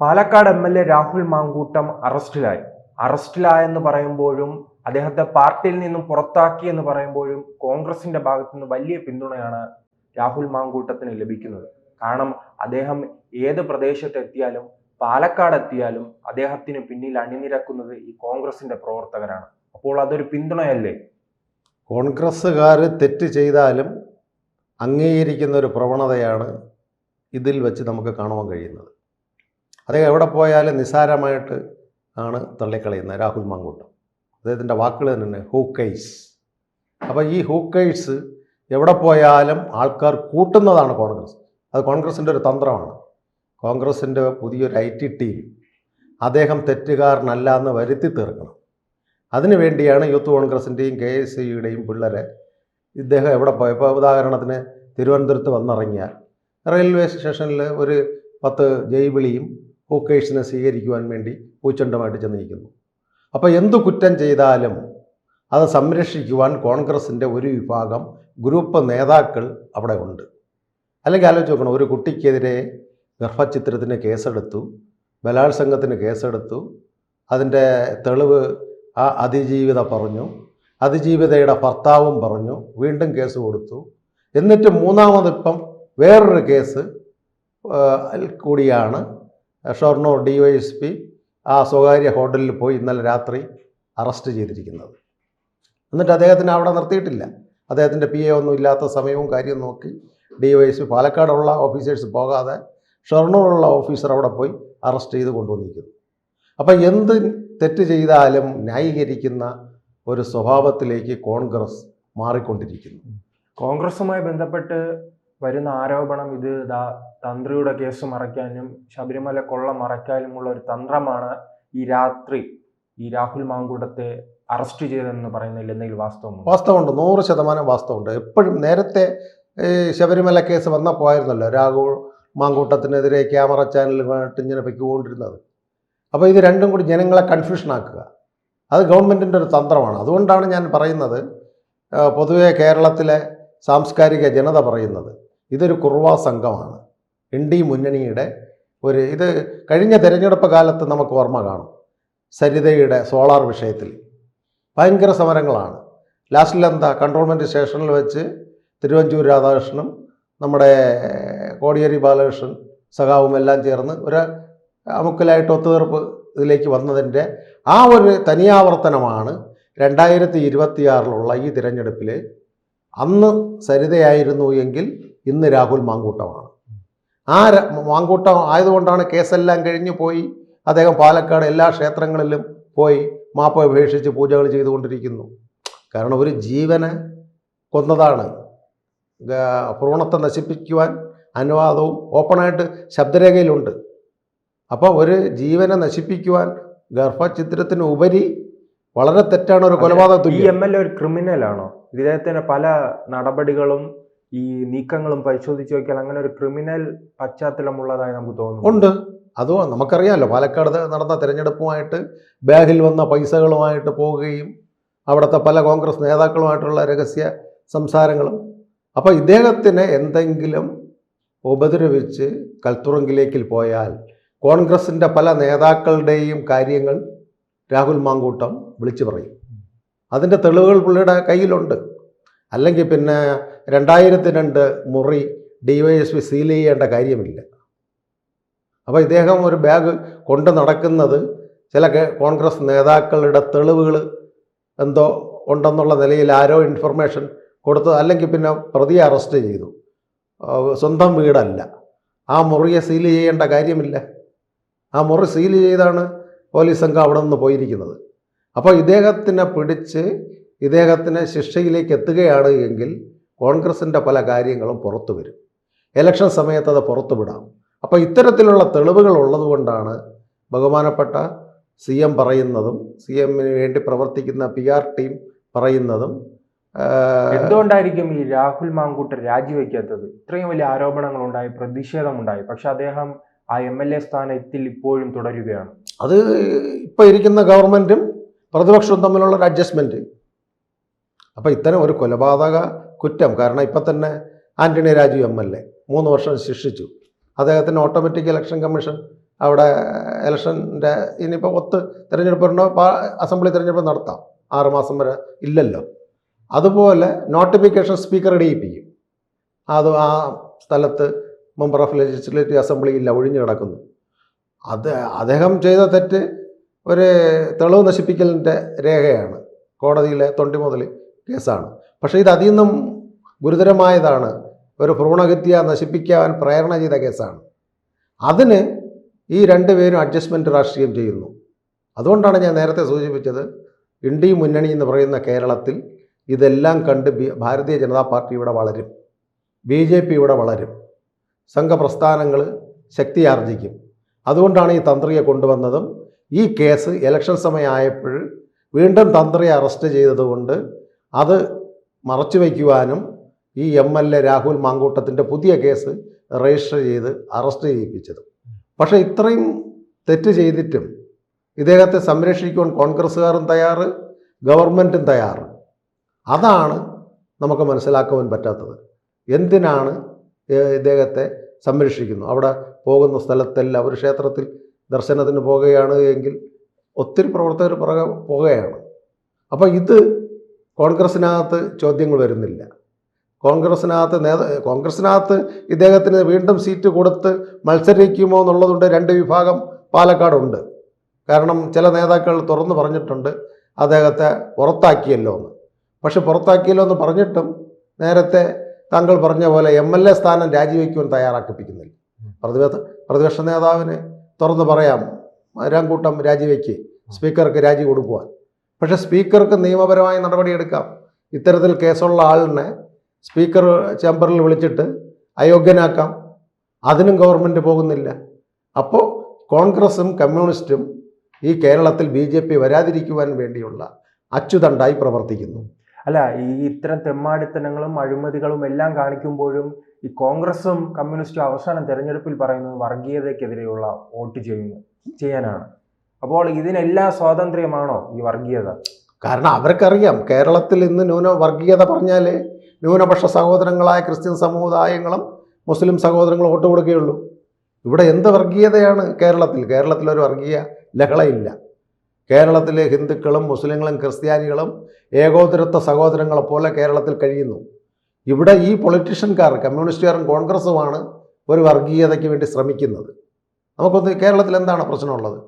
Palakkad M L A Rahul Mankoottam അറസ്റ്റിലായി. അറസ്റ്റിലായെന്ന് പറയുമ്പോഴും അദ്ദേഹത്തെ പാർട്ടിയിൽ നിന്നും പുറത്താക്കി എന്ന് പറയുമ്പോഴും കോൺഗ്രസിന്റെ ഭാഗത്തു നിന്ന് വലിയ പിന്തുണയാണ് രാഹുൽ മാങ്കൂട്ടത്തിന് ലഭിക്കുന്നത്. കാരണം അദ്ദേഹം ഏത് പ്രദേശത്ത് എത്തിയാലും പാലക്കാട് എത്തിയാലും അദ്ദേഹത്തിന് പിന്നിൽ അണിനിരക്കുന്നത് ഈ കോൺഗ്രസിന്റെ പ്രവർത്തകരാണ്. അപ്പോൾ അതൊരു പിന്തുണയല്ലേ? കോൺഗ്രസ്സുകാർ തെറ്റ് ചെയ്താലും അംഗീകരിക്കുന്ന ഒരു പ്രവണതയാണ് ഇതിൽ വെച്ച് നമുക്ക് കാണുവാൻ കഴിയുന്നത്. അദ്ദേഹം എവിടെ പോയാലും നിസ്സാരമായിട്ട് ആണ് തള്ളിക്കളയുന്നത് രാഹുൽ മാങ്കൂട്ടം. അദ്ദേഹത്തിന്റെ വാക്കുകൾ തന്നെ ഹൂക്കൈസ് അപ്പോൾ ഈ ഹൂക്കൈസ് എവിടെ പോയാലും ആൾക്കാർ കൂട്ടുന്നതാണ് കോൺഗ്രസ്. അത് കോൺഗ്രസിന്റെ ഒരു തന്ത്രമാണ്. കോൺഗ്രസിന്റെ പുതിയൊരു ഐ ടി ടീം അദ്ദേഹം തെറ്റുകാരനല്ല എന്ന് വരുത്തി തീർക്കണം. അതിനു വേണ്ടിയാണ് യൂത്ത് കോൺഗ്രസിന്റെയും കെ എസ് സിയുടെയും പിള്ളേരെ ഇദ്ദേഹം എവിടെ പോയപ്പോൾ ഉദാഹരണത്തിന് തിരുവനന്തപുരത്ത് വന്നിറങ്ങിയാൽ റെയിൽവേ സ്റ്റേഷനിൽ ഒരു പത്ത് ജയ്വിളിയും ഹൂക്കേഴ്സിനെ സ്വീകരിക്കുവാൻ വേണ്ടി പൂച്ചണ്ടമായിട്ട് ചെന്നിരിക്കുന്നു അപ്പോൾ എന്തു കുറ്റം ചെയ്താലും അത് സംരക്ഷിക്കുവാൻ കോൺഗ്രസിന്റെ ഒരു വിഭാഗം ഗ്രൂപ്പ് നേതാക്കൾ അവിടെ ഉണ്ട്. അല്ലെങ്കിൽ ആലോചിച്ച് നോക്കണം ഒരു കുട്ടിക്കെതിരെ ഗർഭചിത്രത്തിന് കേസെടുത്തു ബലാത്സംഗത്തിന് കേസെടുത്തു അതിന്റെ തെളിവ് ആ അതിജീവിത പറഞ്ഞു അതിജീവിതയുടെ ഭർത്താവും പറഞ്ഞു വീണ്ടും കേസ് കൊടുത്തു. എന്നിട്ട് മൂന്നാമതിപ്പം വേറൊരു കേസ് കൂടിയാണ് Shoranur D Y S P ആ സ്വകാര്യ ഹോട്ടലിൽ പോയി ഇന്നലെ രാത്രി അറസ്റ്റ് ചെയ്തിരിക്കുന്നത്. എന്നിട്ട് അദ്ദേഹത്തിന് അവിടെ നിർത്തിയിട്ടില്ല. അദ്ദേഹത്തിന്റെ പി എ ഒന്നും ഇല്ലാത്ത സമയവും കാര്യവും നോക്കി ഡി വൈ എസ് പി പാലക്കാടുള്ള ഓഫീസേഴ്സ് പോകാതെ ഷൊർണൂറുള്ള ഓഫീസർ അവിടെ പോയി അറസ്റ്റ് ചെയ്ത് കൊണ്ടുവന്നിരിക്കുന്നു. അപ്പം എന്ത് തെറ്റ് ചെയ്താലും ന്യായീകരിക്കുന്ന ഒരു സ്വഭാവത്തിലേക്ക് കോൺഗ്രസ് മാറിക്കൊണ്ടിരിക്കുന്നു. കോൺഗ്രസുമായി ബന്ധപ്പെട്ട് വരുന്ന ആരോപണം ഇത് തന്ത്രിയുടെ കേസ് മറയ്ക്കാനും ശബരിമല കൊള്ള മറയ്ക്കാനുമുള്ള ഒരു തന്ത്രമാണ് ഈ രാത്രി ഈ രാഹുൽ മാങ്കൂട്ടത്തെ അറസ്റ്റ് ചെയ്തതെന്ന് പറയുന്നതിൽ എന്തെങ്കിലും വാസ്തവമുണ്ട്? വാസ്തവമുണ്ട്. നൂറ് ശതമാനം വാസ്തവമുണ്ട്. എപ്പോഴും നേരത്തെ ശബരിമല കേസ് വന്നപ്പോയിരുന്നല്ലോ രാഹുൽ മാങ്കൂട്ടത്തിനെതിരെ ക്യാമറ ചാനലുമായിട്ട് ഇങ്ങനെ പൊയ്ക്കൊണ്ടിരുന്നത്. അപ്പോൾ ഇത് രണ്ടും കൂടി ജനങ്ങളെ കൺഫ്യൂഷനാക്കുക. അത് ഗവൺമെന്റിന്റെ ഒരു തന്ത്രമാണ്. അതുകൊണ്ടാണ് ഞാൻ പറയുന്നത് പൊതുവെ കേരളത്തിലെ സാംസ്കാരിക ജനത പറയുന്നത് ഇതൊരു കുർവാ സംഘമാണ്. എൻ ഡി മുന്നണിയുടെ ഒരു ഇത് കഴിഞ്ഞ തെരഞ്ഞെടുപ്പ് കാലത്ത് നമുക്ക് ഓർമ്മ കാണും. സരിതയുടെ സോളാർ വിഷയത്തിൽ. ഭയങ്കര സമരങ്ങളാണ്. ലാസ്റ്റിൽ എന്താ കൺട്രോൾമെന്റ് സ്റ്റേഷനിൽ വെച്ച് തിരുവഞ്ചൂർ രാധാകൃഷ്ണനും നമ്മുടെ കോടിയേരി ബാലകൃഷ്ണൻ സഖാവും എല്ലാം ചേർന്ന് ഒരു അമുക്കലായിട്ട് ഒത്തുതീർപ്പ് ഇതിലേക്ക് വന്നതിന്റെ ആ ഒരു തനിയാവർത്തനമാണ് രണ്ടായിരത്തി ഇരുപത്തിയാറിലുള്ള ഈ തിരഞ്ഞെടുപ്പിൽ അന്ന് സരിതയായിരുന്നു എങ്കിൽ ഇന്ന് രാഹുൽ മാങ്കൂട്ടമാണ്. ആ മാങ്കൂട്ടം ആയതുകൊണ്ടാണ് കേസെല്ലാം കഴിഞ്ഞു പോയി. അദ്ദേഹം പാലക്കാട് എല്ലാ ക്ഷേത്രങ്ങളിലും പോയി മാപ്പ് അപേക്ഷിച്ച് പൂജകൾ ചെയ്തുകൊണ്ടിരിക്കുന്നു. കാരണം ഒരു ജീവനെ കൊന്നതാണ്. ഭ്രൂണത്തെ നശിപ്പിക്കുവാൻ അനുവാദവും ഓപ്പണായിട്ട് ശബ്ദരേഖയിലുണ്ട്. അപ്പോൾ ഒരു ജീവനെ നശിപ്പിക്കുവാൻ ഗർഭചിത്രത്തിന് ഉപരി വളരെ തെറ്റാണ് ഒരു കൊലപാതകം ഈ എം എൽ എ ഒരു ക്രിമിനലാണോ? ഇദ്ദേഹത്തിന് പല നടപടികളും ഈ നീക്കങ്ങളും പരിശോധിച്ച് നോക്കിയാൽ അങ്ങനെ ഒരു ക്രിമിനൽ പശ്ചാത്തലമുള്ളതായി നമുക്ക് തോന്നുന്നു. ഉണ്ട്. അതും നമുക്കറിയാമല്ലോ പാലക്കാട് നടന്ന തെരഞ്ഞെടുപ്പുമായിട്ട് ബാഗിൽ വന്ന പൈസകളുമായിട്ട് പോവുകയും അവിടുത്തെ പല കോൺഗ്രസ് നേതാക്കളുമായിട്ടുള്ള രഹസ്യ സംസാരങ്ങളും. അപ്പോൾ ഇദ്ദേഹത്തിന് എന്തെങ്കിലും ഉപദ്രവിച്ച് കൽത്തുറങ്കിലേക്ക് പോയാൽ കോൺഗ്രസിന്റെ പല നേതാക്കളുടെയും കാര്യങ്ങൾ രാഹുൽ മാങ്കൂട്ടം വിളിച്ചു പറയും. അതിന്റെ തെളിവുകൾ പുള്ളിയുടെ കയ്യിലുണ്ട്. അല്ലെങ്കിൽ പിന്നെ രണ്ടായിരത്തി രണ്ട് മുറി D Y S P seal ചെയ്യേണ്ട കാര്യമില്ല. അപ്പോൾ ഇദ്ദേഹം ഒരു ബാഗ് കൊണ്ട് നടക്കുന്നത് ചില കോൺഗ്രസ് നേതാക്കളുടെ തെളിവുകൾ എന്തോ ഉണ്ടെന്നുള്ള നിലയിൽ ആരോ ഇൻഫർമേഷൻ കൊടുത്തു അല്ലെങ്കിൽ പിന്നെ പ്രതിയെ അറസ്റ്റ് ചെയ്തു. സ്വന്തം വീടല്ല. ആ മുറിയെ സീൽ ചെയ്യേണ്ട കാര്യമില്ല. ആ മുറി സീൽ ചെയ്താണ് പോലീസ് സംഘം അവിടെ നിന്ന് പോയിരിക്കുന്നത്. അപ്പോൾ ഇദ്ദേഹത്തിനെ പിടിച്ച് ഇദ്ദേഹത്തിനെ ശിക്ഷയിലേക്ക് എത്തുകയാണ് എങ്കിൽ കോൺഗ്രസിന്റെ പല കാര്യങ്ങളും പുറത്തു വരും. ഇലക്ഷൻ സമയത്ത് അത് പുറത്തു വിടാം. അപ്പോൾ ഇത്തരത്തിലുള്ള തെളിവുകൾ ഉള്ളതുകൊണ്ടാണ് ബഹുമാനപ്പെട്ട സി എം പറയുന്നതും സി എമ്മിന് വേണ്ടി പ്രവർത്തിക്കുന്ന പി ആർ ടീം പറയുന്നതും എന്തുകൊണ്ടായിരിക്കും ഈ രാഹുൽ മാങ്കൂട്ടർ രാജിവെക്കാത്തത്? ഇത്രയും വലിയ ആരോപണങ്ങൾ ഉണ്ടായി പ്രതിഷേധമുണ്ടായി. പക്ഷെ അദ്ദേഹം ആ എം എൽ എ സ്ഥാനത്തിൽ ഇപ്പോഴും തുടരുകയാണ്. അത് ഇപ്പോൾ ഇരിക്കുന്ന ഗവൺമെന്റും പ്രതിപക്ഷവും തമ്മിലുള്ള ഒരു അഡ്ജസ്റ്റ്മെന്റ് അപ്പോൾ ഇത്തരം ഒരു കൊലപാതക കുറ്റം. കാരണം ഇപ്പം തന്നെ Antony Raju M L A. മൂന്ന് വർഷം ശിക്ഷിച്ചു. അദ്ദേഹത്തിന് ഓട്ടോമാറ്റിക് ഇലക്ഷൻ കമ്മീഷൻ അവിടെ ഇലക്ഷന്റെ ഇനിയിപ്പോൾ ഒത്ത് തിരഞ്ഞെടുപ്പ് ഉണ്ടോ? അസംബ്ലി തിരഞ്ഞെടുപ്പ് നടത്താം. ആറുമാസം വരെ ഇല്ലല്ലോ. അതുപോലെ നോട്ടിഫിക്കേഷൻ സ്പീക്കർ ഇടിയിപ്പിക്കും. അത് ആ സ്ഥലത്ത് മെമ്പർ ഓഫ് ലെജിസ്ലേറ്റീവ് അസംബ്ലി ഇല്ല ഒഴിഞ്ഞു കിടക്കുന്നു. അത് അദ്ദേഹം ചെയ്ത തെറ്റ് ഒരു തെളിവ് നശിപ്പിക്കലിന്റെ രേഖയാണ്. കോടതിയിലെ തൊണ്ടി മുതൽ കേസാണ്. പക്ഷേ ഇത് അതിൽ നിന്നും ഗുരുതരമായതാണ്. ഒരു ഭ്രൂണഹത്യ നശിപ്പിക്കാൻ പ്രേരണ ചെയ്ത കേസാണ്. അതിന് ഈ രണ്ടുപേരും അഡ്ജസ്റ്റ്മെന്റ് രാഷ്ട്രീയം ചെയ്യുന്നു. അതുകൊണ്ടാണ് ഞാൻ നേരത്തെ സൂചിപ്പിച്ചത് ഇന്ത്യ മുന്നണി എന്ന് പറയുന്ന കേരളത്തിൽ ഇതെല്ലാം കണ്ട് ഭാരതീയ ജനതാ പാർട്ടി ഇവിടെ വളരും. ബി ജെ പി ഇവിടെ വളരും. സംഘപ്രസ്ഥാനങ്ങൾ ശക്തിയാർജിക്കും അതുകൊണ്ടാണ് ഈ തന്ത്രിയെ കൊണ്ടുവന്നതും ഈ കേസ് ഇലക്ഷൻ സമയമായപ്പോൾ വീണ്ടും തന്ത്രിയെ അറസ്റ്റ് ചെയ്തതുകൊണ്ട് അത് മറച്ചു വയ്ക്കുവാനും ഈ എം എൽ എ രാഹുൽ മാങ്കൂട്ടത്തിന്റെ പുതിയ കേസ് രജിസ്റ്റർ ചെയ്ത് അറസ്റ്റ് ചെയ്യിപ്പിച്ചത്. പക്ഷേ ഇത്രയും തെറ്റ് ചെയ്തിട്ടും ഇദ്ദേഹത്തെ സംരക്ഷിക്കുവാൻ കോൺഗ്രസ്സുകാരും തയ്യാറ് ഗവൺമെന്റും തയ്യാറ്. അതാണ് നമുക്ക് മനസ്സിലാക്കുവാൻ പറ്റാത്തത്. എന്തിനാണ് ഇദ്ദേഹത്തെ സംരക്ഷിക്കുന്നു അവിടെ പോകുന്ന സ്ഥലത്തെല്ലാം ഒരു ക്ഷേത്രത്തിൽ ദർശനത്തിന് പോകുകയാണ് എങ്കിൽ ഒത്തിരി പ്രവർത്തകർ പുറകെ പോകുകയാണ്. അപ്പോൾ ഇത് കോൺഗ്രസ്സിനകത്ത് ചോദ്യങ്ങൾ വരുന്നില്ല. കോൺഗ്രസ്സിനകത്ത് നേത കോൺഗ്രസിനകത്ത് ഇദ്ദേഹത്തിന് വീണ്ടും സീറ്റ് കൊടുത്ത് മത്സരിക്കുമോ എന്നുള്ളതുകൊണ്ട് രണ്ട് വിഭാഗം പാലക്കാടുണ്ട്. കാരണം ചില നേതാക്കൾ തുറന്നു പറഞ്ഞിട്ടുണ്ട് അദ്ദേഹത്തെ പുറത്താക്കിയല്ലോ എന്ന്. പക്ഷെ പുറത്താക്കിയല്ലോ എന്ന് പറഞ്ഞിട്ടും നേരത്തെ താങ്കൾ പറഞ്ഞ പോലെ എം എൽ എ സ്ഥാനം രാജിവെക്കുവാൻ തയ്യാറാക്കിപ്പിക്കുന്നില്ല. പ്രതിപക്ഷ പ്രതിപക്ഷ നേതാവിന് തുറന്ന് പറയാം രാംകൂട്ടം രാജിവെക്ക് സ്പീക്കർക്ക് രാജി കൊടുക്കുവാൻ. പക്ഷേ സ്പീക്കർക്ക് നിയമപരമായ നടപടിയെടുക്കാം. ഇത്തരത്തിൽ കേസുള്ള ആളിനെ സ്പീക്കർ ചേംബറിൽ വിളിച്ചിട്ട് അയോഗ്യനാക്കാം. അതിനും ഗവൺമെന്റ് പോകുന്നില്ല. അപ്പോൾ കോൺഗ്രസും കമ്മ്യൂണിസ്റ്റും ഈ കേരളത്തിൽ ബി ജെ പി വരാതിരിക്കുവാൻ വേണ്ടിയുള്ള അച്ചുതണ്ടായി പ്രവർത്തിക്കുന്നു. അല്ല ഈ ഇത്തരം തെമ്മാടിത്തനങ്ങളും അഴിമതികളും എല്ലാം കാണിക്കുമ്പോഴും ഈ കോൺഗ്രസും കമ്മ്യൂണിസ്റ്റും അവസാനം തെരഞ്ഞെടുപ്പിൽ പറയുന്നത് വർഗീയതയ്ക്കെതിരെയുള്ള വോട്ട് ചെയ്യുന്നു ചെയ്യാനാണ്. അപ്പോൾ ഇതിനെല്ലാം സ്വാതന്ത്ര്യമാണോ ഈ വർഗീയത? കാരണം അവർക്കറിയാം കേരളത്തിൽ ഇന്ന് ന്യൂന വർഗീയത പറഞ്ഞാൽ ന്യൂനപക്ഷ സഹോദരങ്ങളായ ക്രിസ്ത്യൻ സമുദായങ്ങളും മുസ്ലിം സഹോദരങ്ങളും വോട്ട് കൊടുക്കുകയുള്ളൂ. ഇവിടെ എന്ത് വർഗീയതയാണ് കേരളത്തിൽ? കേരളത്തിലൊരു വർഗീയ ലഹളയില്ല. കേരളത്തിലെ ഹിന്ദുക്കളും മുസ്ലിങ്ങളും ക്രിസ്ത്യാനികളും ഏകോദരത്വ സഹോദരങ്ങളെ പോലെ കേരളത്തിൽ കഴിയുന്നു. ഇവിടെ ഈ പൊളിറ്റീഷ്യൻകാർ കമ്മ്യൂണിസ്റ്റുകാരും കോൺഗ്രസുമാണ് ഒരു വർഗീയതയ്ക്ക് വേണ്ടി ശ്രമിക്കുന്നത്. നമുക്കൊന്ന് കേരളത്തിൽ എന്താണ് പ്രശ്നമുള്ളത്?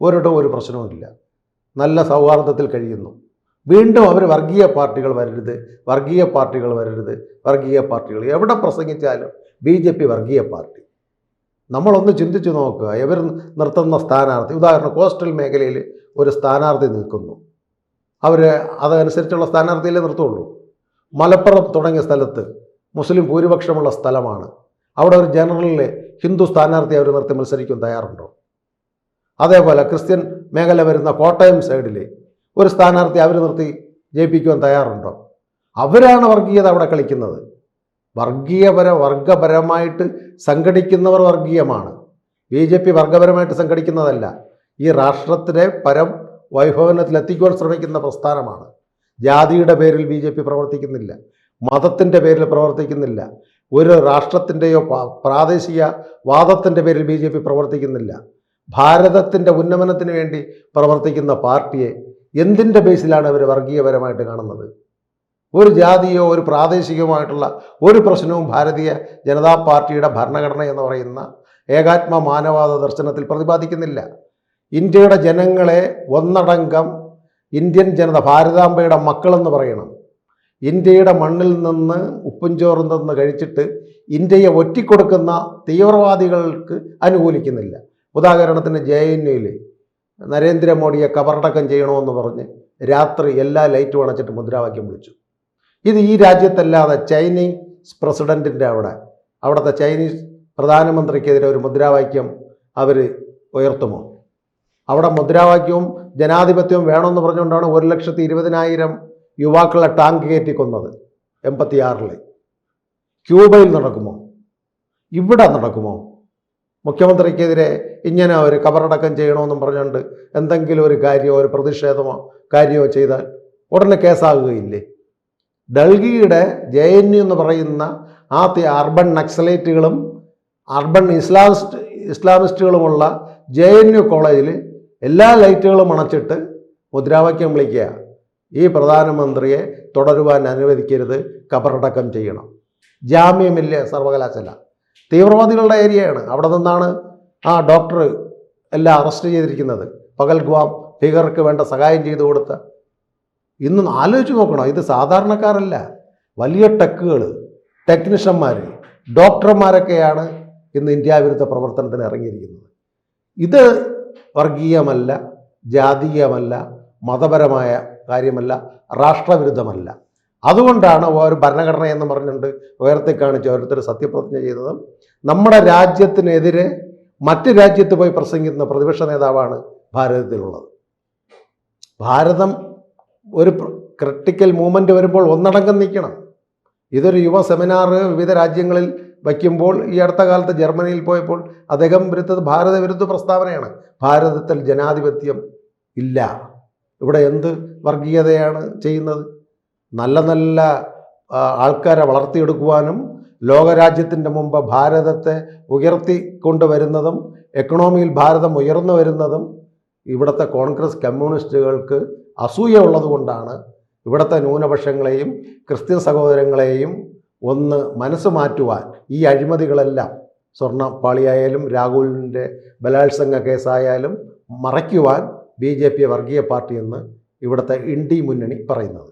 ഒരിടവും ഒരു പ്രശ്നവുമില്ല. നല്ല സൗഹാർദ്ദത്തിൽ കഴിയുന്നു. വീണ്ടും അവർ വർഗീയ പാർട്ടികൾ വരരുത് വർഗീയ പാർട്ടികൾ വരരുത് വർഗീയ പാർട്ടികൾ. എവിടെ പ്രസംഗിച്ചാലും ബി ജെ പി വർഗീയ പാർട്ടി. നമ്മളൊന്ന് ചിന്തിച്ചു നോക്കുക. ഇവർ നിർത്തുന്ന സ്ഥാനാർത്ഥി ഉദാഹരണം കോസ്റ്റൽ മേഖലയിൽ ഒരു സ്ഥാനാർത്ഥി നിൽക്കുന്നു. അവർ അതനുസരിച്ചുള്ള സ്ഥാനാർത്ഥിയിലേ നിർത്തുള്ളൂ. മലപ്പുറം തുടങ്ങിയ സ്ഥലത്ത് മുസ്ലിം ഭൂരിപക്ഷമുള്ള സ്ഥലമാണ്. അവിടെ ഒരു ജനറലിൽ ഹിന്ദു സ്ഥാനാർത്ഥി അവർ നിർത്തി മത്സരിക്കാൻ തയ്യാറുണ്ടോ? അതേപോലെ ക്രിസ്ത്യൻ മേഖല വരുന്ന കോട്ടയം സൈഡിൽ ഒരു സ്ഥാനാർത്ഥി അവർ നിർത്തി ജയിപ്പിക്കുവാൻ തയ്യാറുണ്ടോ? അവരാണ് വർഗീയത അവിടെ കളിക്കുന്നത്. വർഗീയപര വർഗപരമായിട്ട് സംഘടിക്കുന്നവർ വർഗീയമാണ്. ബി ജെ പി വർഗപരമായിട്ട് സംഘടിക്കുന്നതല്ല. ഈ രാഷ്ട്രത്തിനെ പരം വൈഭവനത്തിലെത്തിക്കുവാൻ ശ്രമിക്കുന്ന പ്രസ്ഥാനമാണ്. ജാതിയുടെ പേരിൽ ബി ജെ പി പ്രവർത്തിക്കുന്നില്ല. മതത്തിന്റെ പേരിൽ പ്രവർത്തിക്കുന്നില്ല. ഒരു രാഷ്ട്രത്തിന്റെയോ പ്രാദേശിക വാദത്തിന്റെ പേരിൽ ബി പ്രവർത്തിക്കുന്നില്ല. ഭാരതത്തിന്റെ ഉന്നമനത്തിന് വേണ്ടി പ്രവർത്തിക്കുന്ന പാർട്ടിയെ എന്തിന്റെ ബേസിലാണ് അവർ വർഗീയപരമായിട്ട് കാണുന്നത്? ഒരു ജാതിയോ ഒരു പ്രാദേശികമായിട്ടുള്ള ഒരു പ്രശ്നവും ഭാരതീയ ജനതാ പാർട്ടിയുടെ ഭരണഘടന എന്ന് പറയുന്ന ഏകാത്മ മാനവാദ ദർശനത്തിൽ പ്രതിപാദിക്കുന്നില്ല. ഇന്ത്യയുടെ ജനങ്ങളെ ഒന്നടങ്കം ഇന്ത്യൻ ജനത ഭാരതാംബയുടെ മക്കളെന്ന് പറയണം. ഇന്ത്യയുടെ മണ്ണിൽ നിന്ന് ഉപ്പും നിന്ന് കഴിച്ചിട്ട് ഇന്ത്യയെ ഒറ്റിക്കൊടുക്കുന്ന തീവ്രവാദികൾക്ക് അനുകൂലിക്കുന്നില്ല. ഉദാഹരണത്തിന് ജെ എൻ യുയിൽ നരേന്ദ്രമോദിയെ കബറടക്കം ചെയ്യണമെന്ന് പറഞ്ഞ് രാത്രി എല്ലാ ലൈറ്റും അണച്ചിട്ട് മുദ്രാവാക്യം വിളിച്ചു. ഇത് ഈ രാജ്യത്തല്ലാതെ ചൈനീസ് പ്രസിഡന്റിന്റെ അവിടെ അവിടുത്തെ ചൈനീസ് പ്രധാനമന്ത്രിക്കെതിരെ ഒരു മുദ്രാവാക്യം അവർ ഉയർത്തുമോ? അവിടെ മുദ്രാവാക്യവും ജനാധിപത്യവും വേണമെന്ന് പറഞ്ഞുകൊണ്ടാണ് ഒരു ലക്ഷത്തി ഇരുപതിനായിരം യുവാക്കളെ ടാങ്ക് കയറ്റി കൊന്നത് എൺപത്തിയാറിൽ ക്യൂബയിൽ നടക്കുമോ? ഇവിടെ നടക്കുമോ? മുഖ്യമന്ത്രിക്കെതിരെ ഇങ്ങനെ ഒരു കബറടക്കം ചെയ്യണമെന്നും പറഞ്ഞുകൊണ്ട് എന്തെങ്കിലും ഒരു കാര്യമോ ഒരു പ്രതിഷേധമോ കാര്യമോ ചെയ്താൽ ഉടനെ കേസാകുകയില്ലേ? ഡൽഹിയുടെ ജെ എൻ യു എന്ന് പറയുന്ന ആ തി- അർബൻ നക്സലേറ്റുകളും അർബൻ ഇസ്ലാമിസ്റ്റ് ഇസ്ലാമിസ്റ്റുകളുമുള്ള ജെ എൻ യു കോളേജിൽ എല്ലാ ലൈറ്റുകളും അണച്ചിട്ട് മുദ്രാവാക്യം വിളിക്കുക. ഈ പ്രധാനമന്ത്രിയെ തുടരുവാൻ അനുവദിക്കരുത്. കബറടക്കം ചെയ്യണം. ജാമ്യമില്ല സർവകലാശാല? തീവ്രവാദികളുടെ ഏരിയയാണ്. അവിടെ നിന്നാണ് ആ ഡോക്ടർ എല്ലാം അറസ്റ്റ് ചെയ്തിരിക്കുന്നത്. പകൽ പകൽഗ്വാം ഭീകർക്ക് വേണ്ട സഹായം ചെയ്തു കൊടുത്ത. ഇന്ന് ആലോചിച്ച് നോക്കണം ഇത് സാധാരണക്കാരല്ല. വലിയ ടെക്കുകൾ ടെക്നീഷ്യന്മാർ ഡോക്ടർമാരൊക്കെയാണ് ഇന്ന് ഇന്ത്യ വിരുദ്ധ പ്രവർത്തനത്തിന് ഇറങ്ങിയിരിക്കുന്നത്. ഇത് വർഗീയമല്ല ജാതീയമല്ല മതപരമായ കാര്യമല്ല രാഷ്ട്രവിരുദ്ധമല്ല. അതുകൊണ്ടാണ് ഒരു ഭരണഘടന എന്ന് പറഞ്ഞുകൊണ്ട് ഉയർത്തി കാണിച്ച് ഓരോരുത്തർ സത്യപ്രതിജ്ഞ ചെയ്തതും നമ്മുടെ രാജ്യത്തിനെതിരെ മറ്റ് രാജ്യത്ത് പോയി പ്രസംഗിക്കുന്ന പ്രതിപക്ഷ നേതാവാണ് ഭാരതത്തിലുള്ളത്. ഭാരതം ഒരു ക്രിട്ടിക്കൽ മൂവ്മെന്റ് വരുമ്പോൾ ഒന്നടങ്കം നിൽക്കണം. ഇതൊരു യുവ സെമിനാർ വിവിധ രാജ്യങ്ങളിൽ വയ്ക്കുമ്പോൾ ഈ അടുത്ത കാലത്ത് ജർമ്മനിയിൽ പോയപ്പോൾ അദ്ദേഹം വിരുദ്ധ ഭാരത വിരുദ്ധ പ്രസ്താവനയാണ്. ഭാരതത്തിൽ ജനാധിപത്യം ഇല്ല. ഇവിടെ എന്ത് വർഗീയതയാണ് ചെയ്യുന്നത്? നല്ല നല്ല ആൾക്കാരെ വളർത്തിയെടുക്കുവാനും ലോകരാജ്യത്തിന്റെ മുമ്പ് ഭാരതത്തെ ഉയർത്തി കൊണ്ടുവരുന്നതും എക്കണോമിയിൽ ഭാരതം ഉയർന്നു വരുന്നതും ഇവിടുത്തെ കോൺഗ്രസ് കമ്മ്യൂണിസ്റ്റുകൾക്ക് അസൂയ ഉള്ളതുകൊണ്ടാണ് ഇവിടുത്തെ ന്യൂനപക്ഷങ്ങളെയും ക്രിസ്ത്യൻ സഹോദരങ്ങളെയും ഒന്ന് മനസ്സ് മാറ്റുവാൻ ഈ അഴിമതികളെല്ലാം സ്വർണ പാളിയായാലും രാഹുലിന്റെ ബലാത്സംഗ കേസായാലും മറയ്ക്കുവാൻ ബി ജെ പി വർഗീയ പാർട്ടി എന്ന് ഇവിടുത്തെ ഇൻഡി മുന്നണി പറയുന്നത്.